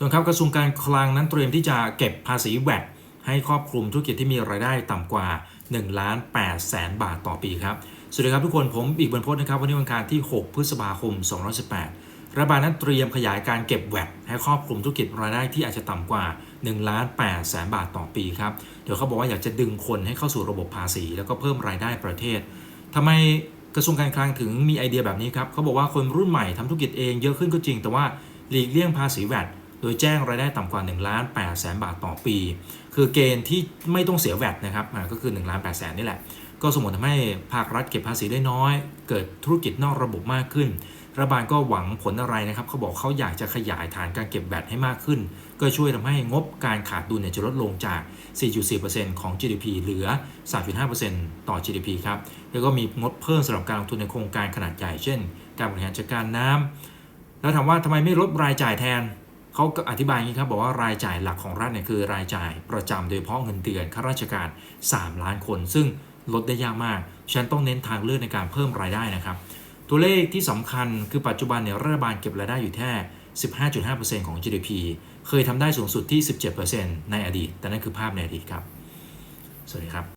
ส่วนครับกระทรวงการคลังนั้นเตรียมที่จะเก็บภาษีแวดให้ครอบคลุมธุรกิจที่มีรายได้ต่ำกว่า1ล้าน8แสนบาทต่อปีครับ สวัสดีครับทุกคนผมอีกบรรพจน์นะครับวันนี้วันอังคารที่ 6 พฤษภาคม 2018รัฐบาลนั้นเตรียมขยายการเก็บแวดให้ครอบคลุมธุรกิจรายได้ที่อาจจะต่ำกว่า1ล้าน8แสนบาทต่อปีครับ เดี๋ยวเขาบอกว่าอยากจะดึงคนให้เข้าสู่ระบบภาษี แล้วก็เพิ่มรายได้ประเทศทำไมกระทรวงการคลังถึงมีไอเดียแบบนี้ครับเขาบอกว่าคนรุ่นใหม่ทำธุรกิจเองเยอะขึ้นก็จริง แต่ว่าหลีกเลี่ยงภาษีแวด โดยแจ้งรายได้ต่ำกว่า1ล้าน8แสนบาทต่อปี คือเกณฑ์ที่ไม่ต้องเสียแวดนะครับก็คือ1ล้าน8แสนนี่แหละ ก็สมมติทำให้ภาครัฐเก็บภาษีได้น้อย เกิดธุรกิจนอกระบบมากขึ้น รัฐบาลก็หวังผลอะไรนะครับเขาบอกเขาอยากจะขยายฐานการเก็บแวดให้มากขึ้น ก็ช่วยทำให้งบการขาดดุลเนี่ยจะลดลงจาก 4.4%ของ GDP เหลือ 3.5%ต่อ GDP ครับ แล้วก็มีงบเพิ่มสำหรับการลงทุนในโครงการขนาดใหญ่เช่น การบริหารจัดการน้ำแล้วถามว่าทำไมไม่ลดรายจ่ายแทน เขาก็อธิบายอย่างนี้ครับบอกว่ารายจ่ายหลักของรัฐเนี่ยคือรายจ่ายประจำโดยเฉพาะเงินเดือนข้าราชการ 3 ล้านคน ซึ่งลดได้ยากมากฉันต้องเน้นทางเลือกในการเพิ่มรายได้นะครับ ตัวเลขที่สำคัญคือปัจจุบันเนี่ยรัฐบาลเก็บรายได้อยู่แค่ 15.5%ของ GDP เคยทำได้สูงสุดที่ 17%ในอดีต แต่นั่นคือภาพในอดีตครับ สวัสดีครับ